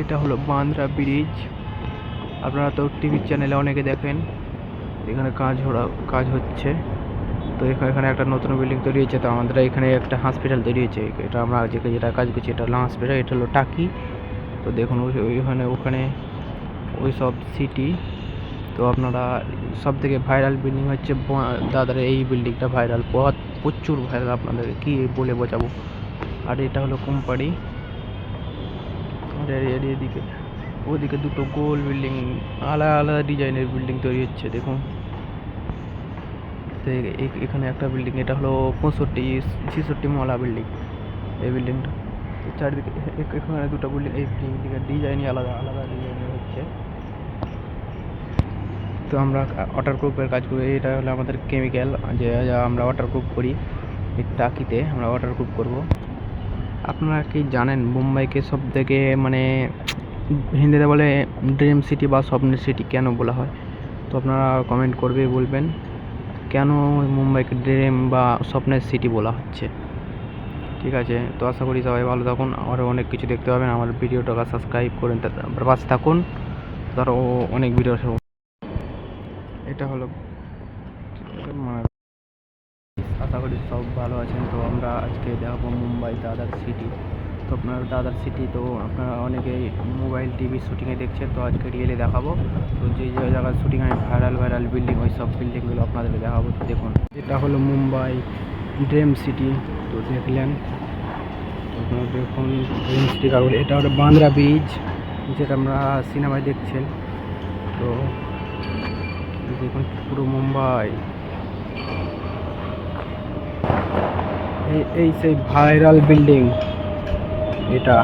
এটা হলো বান্দ্রা ব্রিজ। আপনারা তো টিভি চ্যানেলে অনেকে দেখেন, এখানে কাজ হরা কাজ হচ্ছে। তো এখানে এখানে একটা নতুন বিল্ডিং তৈরি হয়েছে, তো আমাদের এখানে একটা হসপিটাল তৈরি হয়েছে। এটা আমরা যেটা যেটা কাজ করছি, এটা হলো হসপিটাল এটা হলো টাকি। তো দেখুন ওইখানে ওখানে ওই সব সিটি তো আপনারা সব থেকে ভাইরাল বিল্ডিং হচ্ছে দাদার এই বিল্ডিংটা ভাইরাল প্রচুর ভাইরাল আপনাদের কি বলে বোঝাবো। আর এটা হলো কোম্পানি। এদিকে। ওদিকে দুটো গোল বিল্ডিং, আলাদা আলাদা ডিজাইনের বিল্ডিং তৈরি হচ্ছে, দেখুন। তো এখানে একটা বিল্ডিং, এটা হলো পঁয়ষট্টি, ছেষট্টি মহলা বিল্ডিং, এই বিল্ডিংটা। চারিদিকে এখানে দুটো বিল্ডিং, এই বিল্ডিংয়ের ডিজাইনই আলাদা আলাদা ডিজাইনের হচ্ছে। তো আমরা ওয়াটার প্রুফের কাজ করি, এটা হলো আমাদের কেমিক্যাল যে আমরা ওয়াটার প্রুফ করি টাকিতে আমরা ওয়াটার প্রুফ করব। আপনারা কি জানেন মুম্বাইকে সব থেকে মানে হিন্দিতে বলে ড্রিম সিটি বা স্বপ্নের সিটি কেন বলা হয়? তো আপনারা কমেন্ট করবে বলবেন, কেন মুম্বাইকে ড্রিম বা স্বপ্নের সিটি বলা হচ্ছে? ঠিক আছে, তো আশা করি সবাই ভালো থাকুন, আরও অনেক কিছু দেখতে পাবেন, আমার ভিডিওটাকে সাবস্ক্রাইব করেন পাশে থাকুন, তারও অনেক ভিডিও এটা হলো মানে আশা করি সব ভালো আছেন। তো আমরা আজকে দেখাবো মুম্বাই দাদার সিটি তো আপনার দাদার সিটি তো আপনারা অনেকেই মোবাইল টিভি শুটিংয়ে দেখছেন, তো আজকে রিয়েলে দেখাবো। তো যে যে জায়গায় শুটিং হয় ভাইরাল ভাইরাল বিল্ডিং ওই সব বিল্ডিংগুলো আপনাদেরকে দেখাবো। দেখুন এটা হলো মুম্বাই ড্রিম সিটি তো দেখলেন। আপনারা দেখুন ড্রিম সিটি কাগজ এটা হলো বান্দ্রা ব্রিজ যেটা আমরা সিনেমায় দেখছেন। তো দেখুন, পুরো মুম্বাই। এই সেই ভাইরাল বিল্ডিং এটা।